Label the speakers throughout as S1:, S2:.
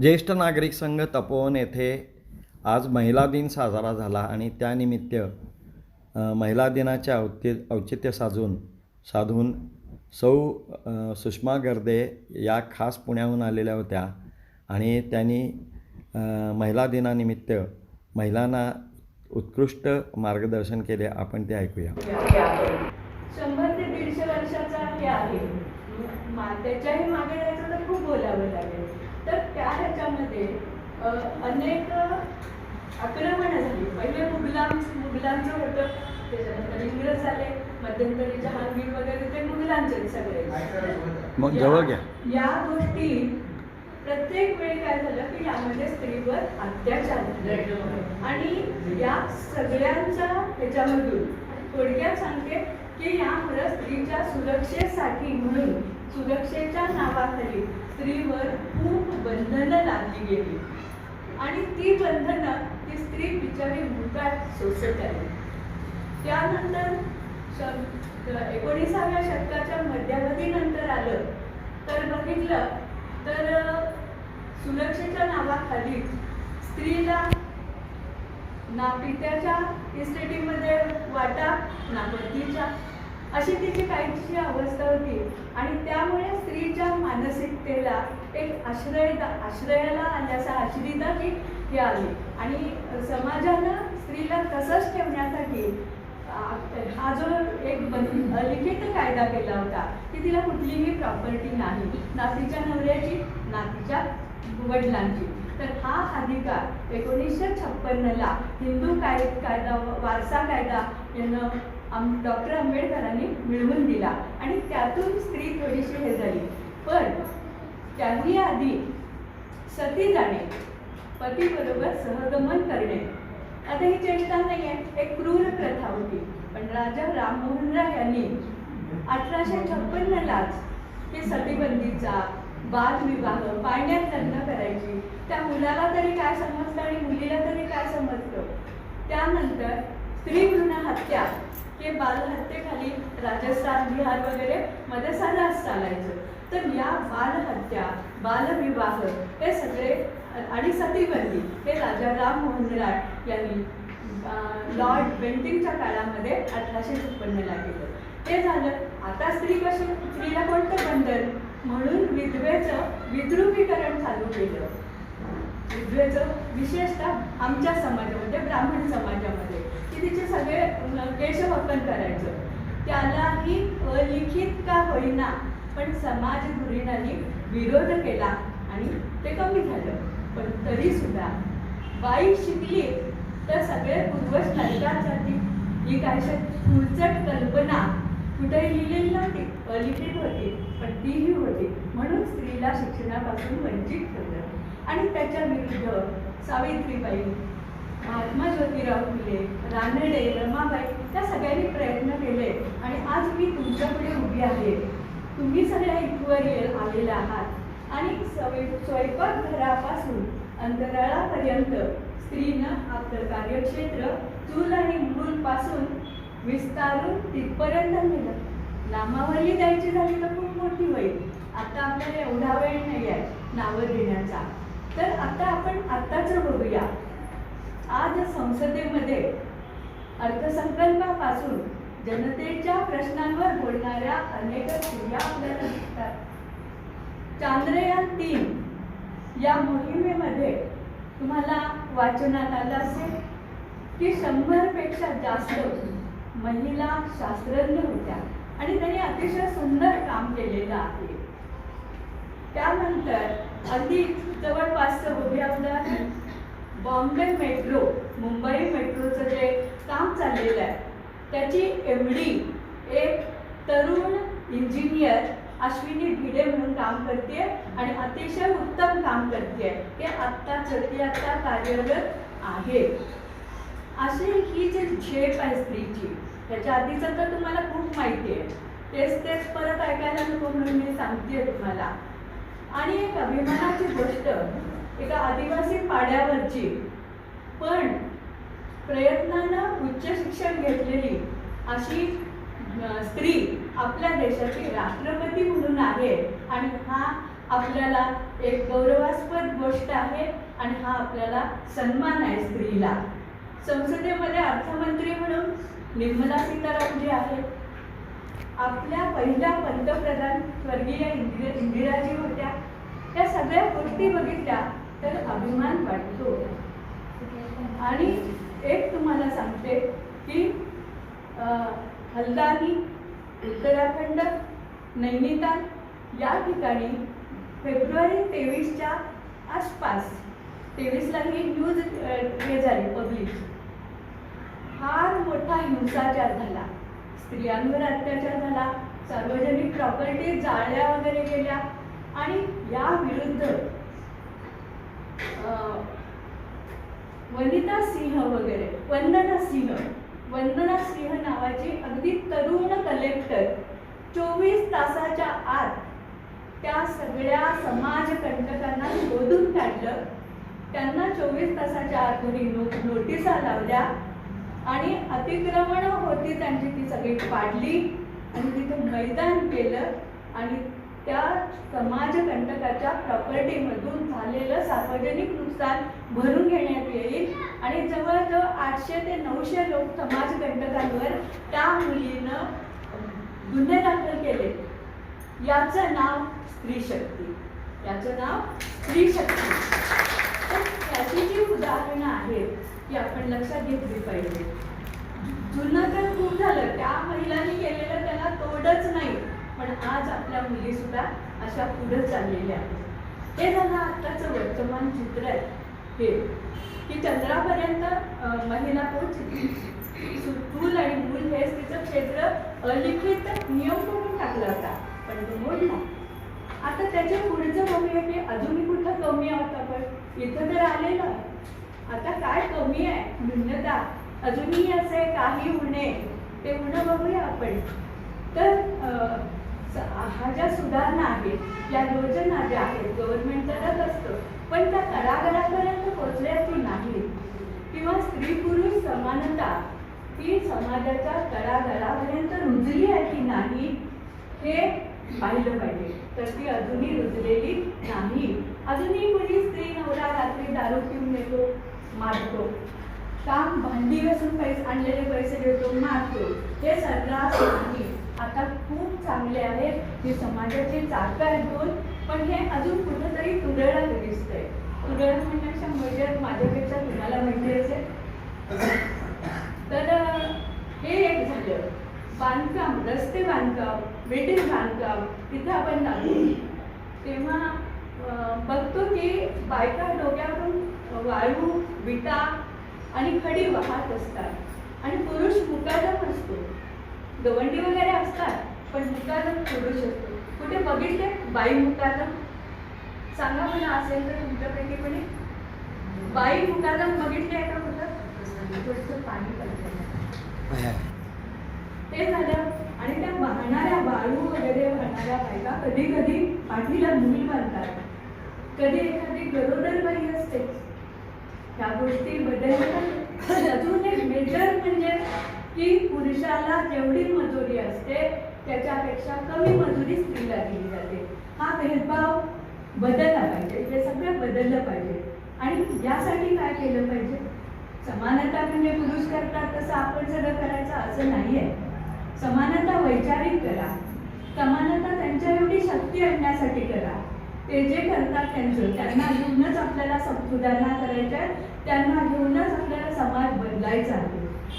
S1: ज्येष्ठ नागरिक संघ तपोवन येथे आज महिला दिन साजरा झाला आणि त्यानिमित्त महिला दिनाचे औत्य औचित्य साजून साधून सौ सुषमा गर्दे या खास पुण्याहून आलेल्या होत्या आणि त्यांनी महिला दिनानिमित्त महिलांना उत्कृष्ट मार्गदर्शन केले. आपण ते ऐकूया.
S2: शंभर ते दीडशे वर्षाचा हे आहे. त्याच्याही मागे जायचं तर खूप बोलावं लागेल तर त्या ह्याच्यामध्ये अ, अनेक आक्रमणं झाली. पहिले मुघलां मुघलांचं होतं त्याच्यानंतर इंग्रज आले मध्यंतरी जहांगीर वगैरे ते मुघलांचे सगळे.
S1: मग जवळ घ्या.
S2: या गोष्टी प्रत्येक वेळी काय झालं की यामध्ये स्त्रीवर अत्याचार झाले. आणि या सगळ्यांच्या ह्याच्यामधून थोडक्यात सांगते की यामुळे स्त्रीच्या सुरक्षेसाठी म्हणून सुरक्षेच्या नावाखाली स्त्रीवर खूप बंधनं लादली गेली. आणि ती बंधनं ती स्त्री बिचारी मुकाट सोसत आली. त्यानंतर श- एकोणीसाव्या शतकाच्या मध्यावधीनंतर आलं. तर बघितलं तर सुरक्षेच्या नावाखाली स्त्रीला ना पित्याच्या इस्टेटीमध्ये वाटा ना पतीच्या अशी तिची काहीशी अवस्था होती. आणि त्यामुळे स्त्रीच्या मानसिकतेला एक आश्रय आश्रयाला आल्याचा आश्रिताची हे आली आणि समाजानं स्त्रीला तसंच ठेवण्यासाठी हा जो एक बंद लिखित कायदा केला होता की तिला कुठलीही प्रॉपर्टी नाही. नातीच्या नवऱ्याची नातीच्या वडिलांची. तर हा अधिकार एकोणीसशे छप्पन्नला हिंदू काय कायदा वारसा कायदा यानं आम डॉक्टर आंबेडकरांनी मिळवून दिला. आणि त्यातून स्त्री थोडीशी हे झाली. पण त्याही आधी सती जाणे पतीबरोबर सहगमन करणे. आता ही चेष्टा नाही आहे एक क्रूर प्रथा होती. पण राजा राममोहन राय यांनी अठराशे छप्पन्नलाच हे सतीबंदीचा बालविवाह पाळण्यात लग्न करायची. त्या मुलाला तरी काय समजतं आणि मुलीला तरी काय समजतं? त्यानंतर स्त्री भ्रूण हत्या हे बालहत्येखाली राजस्थान बिहार वगैरे मध्ये सर्रास चालायचं. तर या बालहत्या बालविवाह हे सगळे आणि सतीबंदी हे राजा राम मोहन राय यांनी लॉर्ड बेंटिंगच्या काळामध्ये अठराशे छप्पन्नला केलं. ते झालं. आता स्त्री कशी स्त्रीला कोणतं बंधन? म्हणून विधवेचं विद्रुपीकरण चालू केलं. विधवेचं विशेषतः आमच्या समाजामध्ये ब्राह्मण समाजामध्ये की तिचे सगळे केशवपन करायचं. त्यालाही अलिखित का होईना पण समाज धुरीणांनी विरोध केला आणि ते कमी झालं. पण तरी सुद्धा बाई शिकली तर सगळे पूर्वज नरकात जातील. ही काही पुढचट कल्पना कुठेही लिहिलेली नव्हती. अलिखित होती पण तीही होती. म्हणून स्त्रीला शिक्षणापासून वंचित ठेवलं. आणि त्याच्या विरुद्ध सावित्रीबाई महात्मा ज्योतिराव फुले रानडे रमाबाई त्या सगळ्यांनी प्रयत्न केले. आणि आज मी तुमच्यापुढे उभी आहे. तुम्ही सगळ्या इथवर आलेला आहात. आणि स्वय- स्वयंपाकघरापासून अंतराळापर्यंत स्त्रीनं आपलं कार्यक्षेत्र चूल आणि मूलपासून विस्तारून तिथपर्यंत नेलं. नामावली द्यायची झाली तर खूप मोठी होईल. आता आपल्याला एवढा वेळ नाही आहे नावं देण्याचा. तर आता आपण आत्ताच बघूया. आज संसदेमध्ये अर्थसंकल्पापासून जनतेच्या प्रश्नांवर बोलणाऱ्या अनेक स्त्रिया आपल्याला दिसतात. चांद्रयान तीन या मोहिमेमध्ये तुम्हाला वाचनात आलं असेल की शंभरपेक्षा जास्त महिला शास्त्रज्ञ होत्या आणि त्यांनी अतिशय सुंदर काम केलेलं आहे. त्यानंतर अगदी जवळपासचं बघूया आपलं बॉम्बे मेट्रो मुंबई मेट्रोचं जे काम चाललेलं आहे त्याची एम डी एक तरुण इंजिनियर अश्विनी भिडे म्हणून काम करते आणि अतिशय उत्तम काम करते हे आत्ता चलती आत्ता कार्यरत आहे. अशी ही जी झेप आहे स्त्रीची त्याच्या आधीचं तर तुम्हाला खूप माहिती आहे. तेच तेच परत ऐकायला नको म्हणून मी सांगते तुम्हाला. आणि एक अभिमानाची गोष्ट एका आदिवासी पाड्यावरची. पण प्रयत्नानं उच्च शिक्षण घेतलेली अशी स्त्री आपल्या देशाची राष्ट्रपती म्हणून आहे. आणि हा आपल्याला एक गौरवास्पद गोष्ट आहे आणि हा आपल्याला सन्मान आहे स्त्रीला. संसदेमध्ये अर्थमंत्री म्हणून निर्मला सीतारामन जी आहे आपल्या पहिल्या पंतप्रधान स्वर्गीय इंदिरा इंदिराजी होत्या. या सगळ्या गोष्टी बघितल्या तर अभिमान वाटतो. आणि एक तुम्हाला सांगते की हल्दानी उत्तराखंड नैनिताल या ठिकाणी फेब्रुवारी तेवीसच्या आसपास तेवीसला ही न्यूज हे झाली पब्लिश. फार मोठा हिंसाचार झाला. स्त्रियांवर अत्याचार झाला सार्वजनिक प्रॉपर्टी जाळल्या वगैरे गेल्या आणि या विरुद्ध वनिता सिंह वगैरे वंदना सिंह. वंदना सिंह नावाची अगदी तरुण कलेक्टर चोवीस तासाच्या आत त्या सगळ्या समाज कंटकांना शोधून काढलं. त्यांना चोवीस तासाच्या आत घरी नो नोटिसा लावल्या आणि अतिक्रमण होती त्यांची ती सगळी पाडली आणि तिथे मैदान केलं आणि त्या समाजकंटकाच्या प्रॉपर्टीमधून झालेलं सार्वजनिक नुकसान भरून घेण्यात येईल. आणि जवळजवळ आठशे ते नऊशे लोक समाजकंटकांवर त्या मुलीनं गुन्हे दाखल केले. याचं नाव स्त्री शक्ती. याचं नाव स्त्री शक्ती. तर याची जी उदाहरणं आहेत ती आपण लक्षात घेतली पाहिजे. जुनं तर खूप झालं. त्या महिलांनी केलेलं त्याला तोडच नाही. पण आज आपल्या मुली सुद्धा अशा पुढे चाललेल्या आहेत. हे झालं आत्ताचं वर्तमान चित्र आहे. हे. की चंद्रापर्यंत महिला पोहोचली चूल आणि मूल हेच तिचं क्षेत्र अलिखित नियम करून टाकला होता पण तो मोडला. आता त्याच्या पुढचं बघूया की अजूनही कुठं कमी आहोत आपण इथं तर आलेलं आहे. आता काय कमी आहे? भिन्नता. अजूनही असे काही उणे. ते उणं बघूया आपण. तर हा ज्या सुधारणा आहेत या योजना ज्या आहेत गव्हर्नमेंट करत असतं पण त्या तळागाळापर्यंत पोचल्या की नाहीत. किंवा स्त्री पुरुष समानता ही समाजाच्या तळागाळापर्यंत रुजली आहे की नाही हे पाहिलं पाहिजे. तर ती अजूनही रुजलेली नाही. अजूनही कोणी स्त्री नवरा रात्री दारू पिऊन येतो मारतो. काम भांडी घासून पैसे आणलेले पैसे देतो मारतो. हे सर्रास नाही. आता खूप चांगले आहेत. हे समाजाचे चाक आहेत दोन पण हे अजून कुठंतरी तुरळक दिसतंय. तुरळक म्हणण्याच्या म्हणजे माझ्यापेक्षा तुम्हाला माहिती असेल? तर हे एक झालं. बांधकाम रस्ते बांधकाम बिल्डिंग बांधकाम तिथं आपण लागू तेव्हा बघतो की बायका डोक्यावरून वाळू विटा आणि खडी वाहत असतात. आणि पुरुष मुकादम असतो. गवंडी वगैरे असतात पण मुकादम पुरुष असतो कुठे बघितले? बाई मुकादम सांगा मला असेल तर तुमच्यापैकी कोणी बाई मुकादम बघितले आहे का कुठं? थोडंसं पाणी ते झालं. आणि त्या वाहणाऱ्या वाळू वगैरे वाहणाऱ्या बायका कधी कधी पाठीला मूल बांधतात कधी एखादी गरोदर बाई असते. ह्या गोष्टी बदलतात. अजून एक मेजर म्हणजे की पुरुषाला जेवढी मजुरी असते त्याच्यापेक्षा कमी मजुरी स्त्रीला दिली जाते. हा भेदभाव बदलला पाहिजे हे सगळं बदललं पाहिजे. आणि यासाठी काय केलं पाहिजे? समानता म्हणजे पुरुष करतात तसं आपण सगळं करायचं असं नाही आहे समानता वैचारिक करा. समानता त्यांच्या एवढी शक्ती आणण्यासाठी करा. ते जे करतात त्यांचं त्यांना घेऊनच आपल्याला सुधारणा करायच्या त्यांना घेऊनच आपल्याला समाज बदलायचा आहे.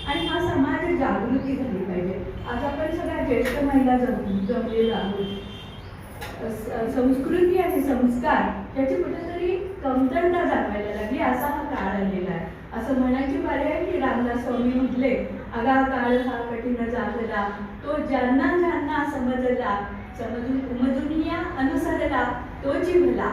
S2: आणि हा समाज जागृती झाली पाहिजे. आज आपण सगळ्या ज्येष्ठ महिला जम जमलेलो आहोत. संस्कृती आणि संस्कार त्याची कुठेतरी कमतरता जाणवायला लागली असा हा काळ आलेला आहे. असं म्हणायची पारी आहे की रामदास स्वामी म्हटले आगा काळ हा कठीण जागला. तो ज्यांना ज्यांना समजला समजून उमजून या अनुसरला तो जिवला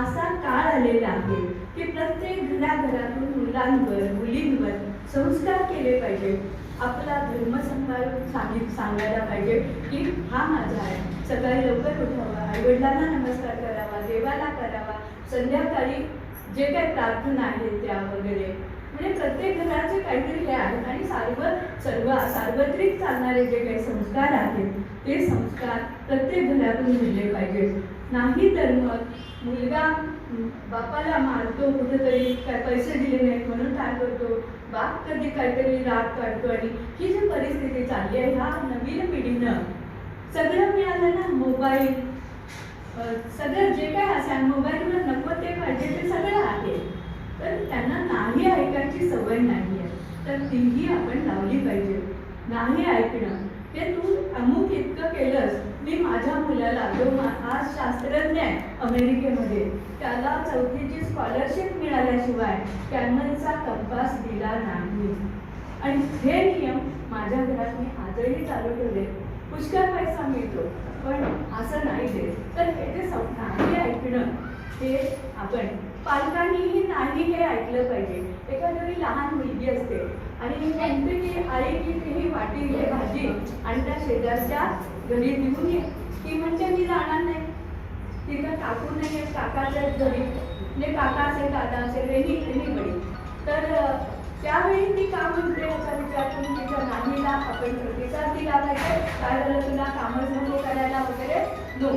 S2: असा काळ आलेला आहे की प्रत्येक घराघरातून मुलांवर मुलींवर संस्कार केले पाहिजे. आपला धर्म सांभाळून सांगित सांगायला पाहिजे की हा माझा आहे. सकाळी लवकर उठावा आईवडिलांना नमस्कार करावा देवाला करावा. संध्याकाळी जे काही प्रार्थना आहेत त्या वगैरे. म्हणजे प्रत्येक घराचे काहीतरी हे आहेत आणि सार्व सर्व सार्वत्रिक चालणारे जे काही संस्कार आहेत ते संस्कार प्रत्येक घरातून मिळले पाहिजेत नाही तर मग मुलगा बापाला मारतो कुठेतरी काय पैसे दिले नाहीत म्हणून काय करतो? बाप कधी काहीतरी राग काढतो आणि ही जी परिस्थिती चालली आहे ह्या नवीन पिढीनं सगळं मिळालं ना मोबाईल. सगळं जे काय असेल मोबाईलवर नको ते पाहिजे ते सगळं आहे. तर त्यांना नाही ऐकायची सवय नाही आहे तर तीही आपण लावली पाहिजे. नाही ऐकणं. हे तू अमुक इतकं केलंस मी माझ्या मुलाला जो आज शास्त्रज्ञ आहे अमेरिकेमध्ये त्याला चौथीची स्कॉलरशिप मिळाल्याशिवाय कॅमलचा कंपास दिला नाही. आणि हे नियम माझ्या घरात मी आजही चालू ठेवले. पुष्कळ पैसा मिळतो पण असं नाही देत. तर हे जे नाही ऐकणं हे आपण पालकांनीही नाही हे ऐकलं पाहिजे. एखादी लहान मुलगी असते आणि म्हणते की आई की ही वाटी घे भाजी आणि त्या शेजारच्या घरी निघून ये. ती म्हणते मी जाणार नाही. तिथं काकू नाही काकाचे काकाच्या घरी. म्हणजे काका असेल दादा असेल रेनी रेनीबडी तर त्यावेळी ती का म्हणते याचा विचार करून तिच्या नानीला आपण प्रतिसाद दिला पाहिजे काय झालं तुला कामच नको करायला वगैरे? नो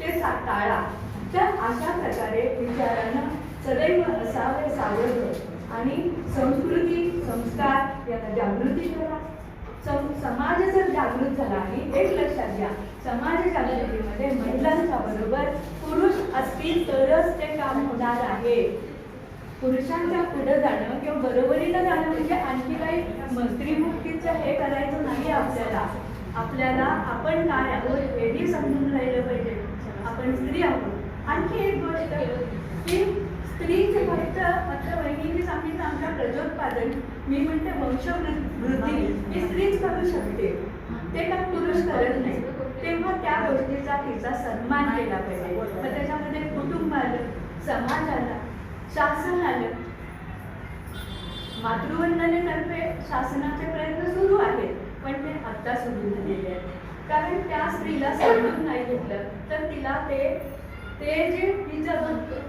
S2: ते सा टाळा तर अशा प्रकारे विचारानं सदैव असावे सावध आणि संस्कृती संस्कार यांना जागृती करा. समाज जर जागृत झाला आणि एक लक्षात घ्या. समाज जागृतीमध्ये महिलांच्या बरोबर पुरुष असतील तरच ते काम होणार आहे. पुरुषांच्या पुढे जाणं किंवा बरोबरीला जाणं म्हणजे आणखी काही मंत्रीमुक्तीचं हे करायचं नाही आपल्याला. आपल्याला आपण काय आहोत हेही समजून राहिलं पाहिजे. आपण स्त्री आहोत. आणखी एक गोष्ट की स्त्रीचे फक्त मात्र बहिणीने सांगितलं आमच्या प्रजोत्पादन. मी म्हणते वंशवृद्धी ही स्त्रीच करू शकते. ते का पुरुष करत नाही. तेव्हा त्या गोष्टीचा तिचा सन्मान केला पाहिजे. मग त्याच्यामध्ये कुटुंब आलं समाज आला शासन आलं. मातृवंदनेतर्फे शासनाचे प्रयत्न सुरू आहेत पण ते आत्ता सुरू झालेले आहेत. कारण त्या स्त्रीला समजून नाही घेतलं तर तिला ते ते जे तिचा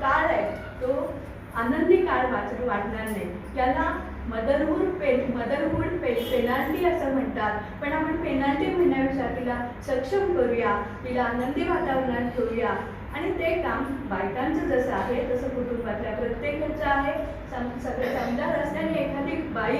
S2: काळ आहे तो आनंदी काळ वाचू वाटणार नाही. त्याला मदरहूड पे मदरहूड पे पेनाल्टी असं म्हणतात. पण आपण पेनाल्टी म्हणण्यापेक्षा तिला सक्षम करूया तिला आनंदी वातावरणात ठेवूया. आणि ते काम बायकांचं जसं आहे तसं कुटुंबातल्या प्रत्येकाचं आहे. सम सगळं समजा असल्याने एखादी बाई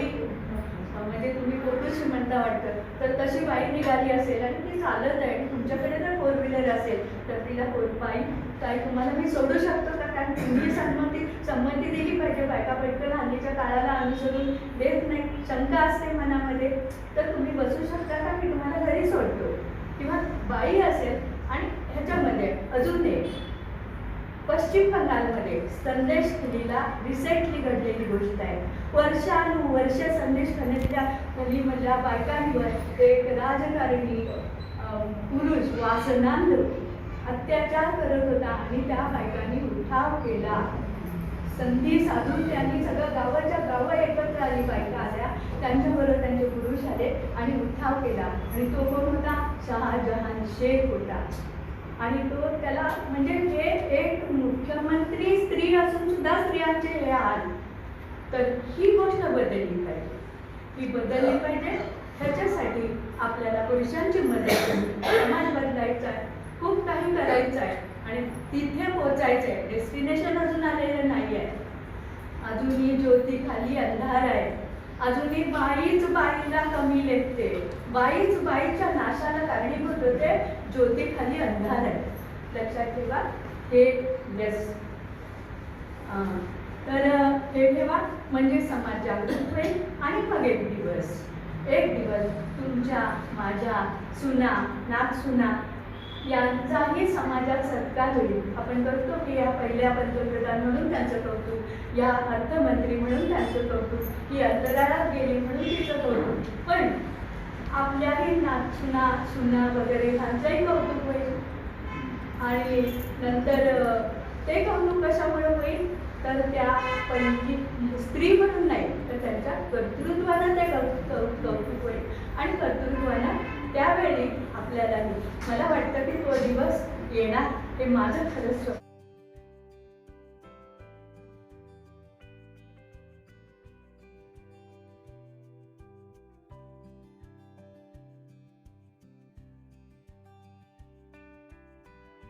S2: म्हणजे तुम्ही पोटूशी वाटतं. तर तशी बाईक निघाली असेल आणि ती चालत आहे आणि तुमच्याकडे जर फोर व्हीलर असेल तर तिला फोर बाईक काय तुम्हाला मी सोडू शकतो का? कारण तुम्ही संमती संमती दिली पाहिजे. बायका पटकन हल्लीच्या काळाला अनुसरून देत नाही. शंका असते मनामध्ये. तर तुम्ही बसू शकता का? मी तुम्हाला घरी सोडतो. किंवा बाई असेल आणि ह्याच्यामध्ये अजून एक. पश्चिम बंगालमध्ये संदेश खलीला रिसेंटली घडलेली गोष्ट आहे. वर्षानुवर्ष संदेश करण्याच्या खलीमधल्या बायकांवर एक राजकारणी पुरुष वासनांद अत्याचार करत होता आणि त्या बायकांनी उठाव केला. संधी साधून त्यांनी सगळं गावाच्या गावं एकत्र आली. बायका आल्या त्यांच्याबरोबर त्यांचे पुरुष आले आणि उठाव केला. आणि तो कोण होता? शहाजहान शेख होता. आणि तो त्याला म्हणजे हे एक मुख्यमंत्री स्त्री असून सुद्धा स्त्रियांचे हे तर ही गोष्ट बदलली पाहिजे. ही बदलली पाहिजे. ह्याच्यासाठी आपल्याला पुरुषांची मदत समाज बदलायचा आहे. खूप काही करायचं आहे. आणि तिथे पोहोचायचं आहे डेस्टिनेशन अजून आलेलं नाही आहे अजूनही ज्योती खाली अंधार आहे. अजूनही बाईच बाईला कमी लेखते बाईच बाईच्या नाशाला कारणीभूत होते. ज्योती खाली अंधार आहे. लक्षात ठेवा. हे बेस्ट तर हे ठेवा. म्हणजे समाज जागृत होईल आणि मग एक दिवस एक दिवस तुमच्या माझ्या सुना नात सुना यांचाही समाजात सत्कार होईल. आपण करतो की या पहिल्या पंतप्रधान म्हणून त्यांचं कौतुक या अर्थमंत्री म्हणून त्यांचं कौतुक ही अंतराळात गेली म्हणून तिचं कौतुक. पण आपल्याही नाचुना सुना सुना वगैरे ह्यांचंही कौतुक होईल. आणि नंतर अ, ते कौतुक कशामुळे होईल तर त्या पहिली म्हणजे स्त्री म्हणून नाही तर त्यांच्या कर्तृत्वाला ते कौतुक होईल. आणि कर्तृत्वाला त्यावेळी आपल्यालाही मला वाटतं की तो दिवस येणार हे माझं खरंच स्वप्न.